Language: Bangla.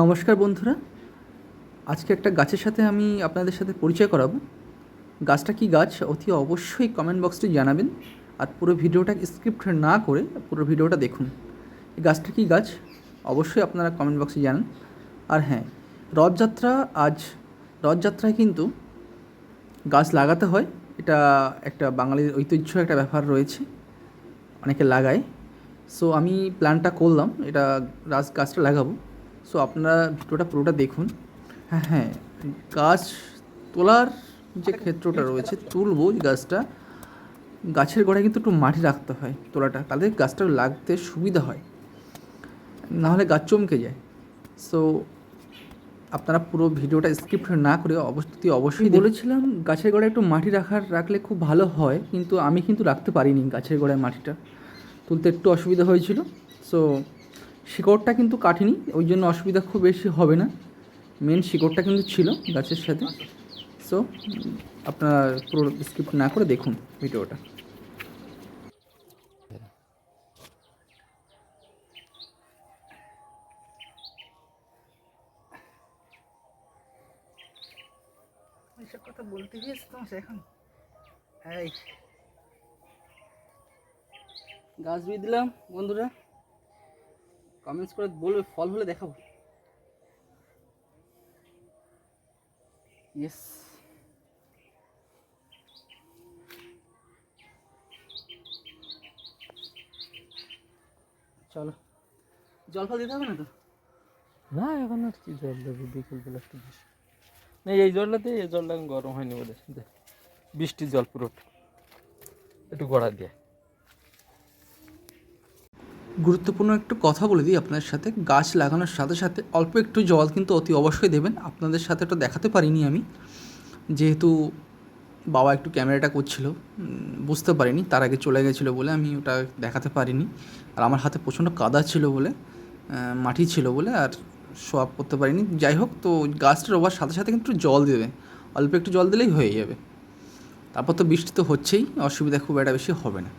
নমস্কার বন্ধুরা। আজকে একটা গাছের সাথে আমি আপনাদের সাথে পরিচয় করাবো। গাছটা কি গাছ অতি অবশ্যই কমেন্ট বক্সটি জানাবেন। আর পুরো ভিডিওটা স্ক্রিপ্ট না করে পুরো ভিডিওটা দেখুন। এই গাছটা কি গাছ? অবশ্যই আপনারা কমেন্ট বক্সে জানান। আর হ্যাঁ রথযাত্রা আজ, রথযাত্রায় কিন্তু গাছ লাগাতে হয়। এটা একটা বাঙালির ঐতিহ্য একটা ব্যাপার রয়েছে। অনেকে লাগায়। সো আমি প্ল্যানটা করলাম, এটা গাছটা লাগাবো। সো আপনারা ভিডিওটা পুরোটা দেখুন। হ্যাঁ হ্যাঁ গাছ তোলার যে ক্ষেত্রটা রয়েছে তুলবো গাছটা গাছের গোড়ায় কিন্তু একটু মাটি রাখতে হয় তোলাটা তাহলে গাছটা লাগতে সুবিধা হয়। নাহলে গাছ চমকে যায়। সো আপনারা পুরো ভিডিওটা স্ক্রিপ্ট না করে অবশ্যই অবশ্যই বলেছিলাম গাছের গোড়ায় একটু মাটি রাখার রাখলে খুব ভালো হয় কিন্তু আমি কিন্তু রাখতে পারিনি গাছের গোড়ায় মাটিটা। তুলতে একটু অসুবিধা হয়েছিল। সো শিকড়টা কিন্তু কাটেনি, ওই জন্য অসুবিধা খুব বেশি হবে না। মেন শিকড়টা কিন্তু ছিল গাছের সাথে। সো আপনারা পুরো স্ক্রিপ্ট না করে দেখুন ভিডিওটা। কথা বলতে এখন? গাছ বিয়ে দিলাম বন্ধুরা। কমেন্টস করে বলবে, ফল হলে দেখাবো। ইয়েস চলো। জল ফল দিতে হবে না তো? না, এখন আর কি জল দেবো? বিকেলবেলা একটু বেশি না, এই জলটাতে এই জলটা গরম হয়নি বলে। বৃষ্টির জল পুরো একটু গড়া দিয়ে। গুরুত্বপূর্ণ একটু কথা বলে দিই আপনাদের সাথে। গাছ লাগানোর সাথে সাথে অল্প একটু জল কিন্তু অতি অবশ্যই দেবেন। আপনাদের সাথে ওটা দেখাতে পারিনি আমি। যেহেতু বাবা একটু ক্যামেরাটা করছিল বুঝতে পারিনি। তার আগে চলে গেছিল বলে আমি ওটা দেখাতে পারিনি। আর আমার হাতে প্রচণ্ড কাদা ছিল বলে মাটি ছিল বলে আর আপ করতে পারিনি। যাই হোক, তো গাছটা রোবার সাথে সাথে কিন্তু জল দেবে। অল্প একটু জল দিলেই হয়ে যাবে। তারপর তো বৃষ্টি তো হচ্ছেই, অসুবিধা খুব একটা বেশি হবে না।